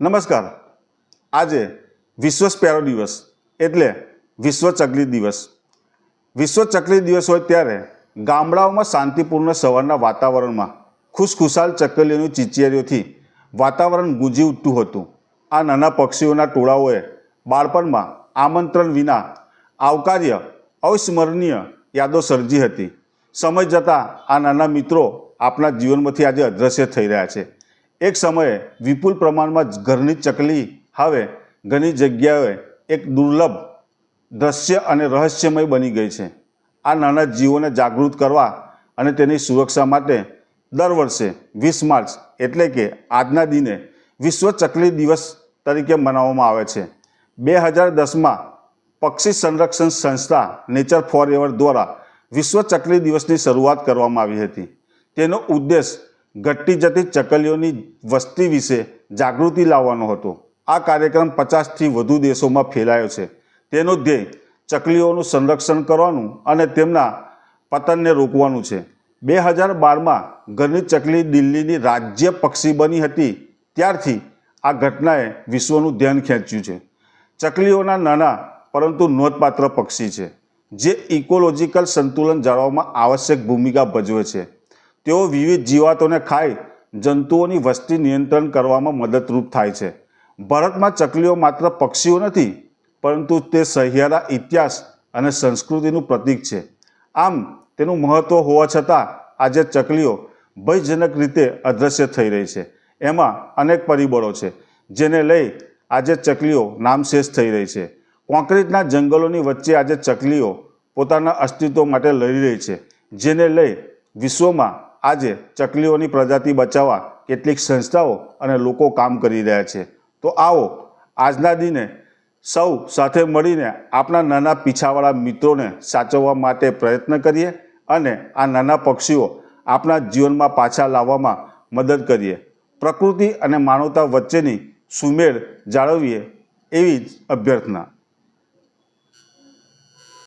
નમસ્કાર. આજે વિશ્વ સ્પેરો દિવસ એટલે વિશ્વ ચકલી દિવસ. વિશ્વ ચકલી દિવસ હોય ત્યારે ગામડાઓમાં શાંતિપૂર્ણ સવારના વાતાવરણમાં ખુશખુશાલ ચકલીઓની ચીચિયારીઓથી વાતાવરણ ગુંજી ઉઠતું હતું. આ નાના પક્ષીઓના ટોળાઓએ બાળપણમાં આમંત્રણ વિના આવકાર્ય, અવિસ્મરણીય યાદો સર્જી હતી. સમય જતાં આ નાના મિત્રો આપણા જીવનમાંથી આજે અદ્રશ્ય થઈ રહ્યા છે. એક સમયે વિપુલ પ્રમાણમાં ઘરની ચકલી હવે ઘણી જગ્યાએ એક દુર્લભ દ્રશ્ય અને રહસ્યમય બની ગઈ છે. આ નાના જીવોને જાગૃત કરવા અને તેની સુરક્ષા માટે દર વર્ષે વીસ માર્ચ એટલે કે આજના દિને વિશ્વ ચકલી દિવસ તરીકે મનાવવામાં આવે છે. બે હજાર દસમાં પક્ષી સંરક્ષણ સંસ્થા નેચર ફોર દ્વારા વિશ્વ ચકલી દિવસની શરૂઆત કરવામાં આવી હતી. તેનો ઉદ્દેશ ઘટતી જતી ચકલીઓની વસ્તી વિશે જાગૃતિ લાવવાનો હતો. આ કાર્યક્રમ પચાસથી વધુ દેશોમાં ફેલાયો છે. તેનો ધ્યેય ચકલીઓનું સંરક્ષણ કરવાનું અને તેમના પતનને રોકવાનું છે. બે હજાર બારમાં ઘરની ચકલી દિલ્હીની રાજ્ય પક્ષી બની હતી. ત્યારથી આ ઘટનાએ વિશ્વનું ધ્યાન ખેંચ્યું છે. ચકલીઓના નાના પરંતુ નોંધપાત્ર પક્ષી છે, જે ઇકોલોજીકલ સંતુલન જાળવવામાં આવશ્યક ભૂમિકા ભજવે છે. તેઓ વિવિધ જીવાતોને ખાઈ જંતુઓની વસ્તી નિયંત્રણ કરવામાં મદદરૂપ થાય છે. ભારતમાં ચકલીઓ માત્ર પક્ષીઓ નથી, પરંતુ તે સહિયારા ઇતિહાસ અને સંસ્કૃતિનું પ્રતીક છે. આમ, તેનું મહત્ત્વ હોવા છતાં આજે ચકલીઓ ભયજનક રીતે અદૃશ્ય થઈ રહી છે. એમાં અનેક પરિબળો છે, જેને લઈ આજે ચકલીઓ નામશેષ થઈ રહી છે. કોન્ક્રીટના જંગલોની વચ્ચે આજે ચકલીઓ પોતાના અસ્તિત્વ માટે લડી રહી છે, જેને લઈ વિશ્વમાં આજે ચકલીઓની પ્રજાતિ બચાવવા કેટલીક સંસ્થાઓ અને લોકો કામ કરી રહ્યા છે. તો આવો, આજના દિને સૌ સાથે મળીને આપણા નાના પીછાવાળા મિત્રોને સાચવવા માટે પ્રયત્ન કરીએ અને આ નાના પક્ષીઓ આપણા જીવનમાં પાછા લાવવામાં મદદ કરીએ. પ્રકૃતિ અને માનવતા વચ્ચેની સુમેળ જાળવીએ એવી જ અભ્યર્થના.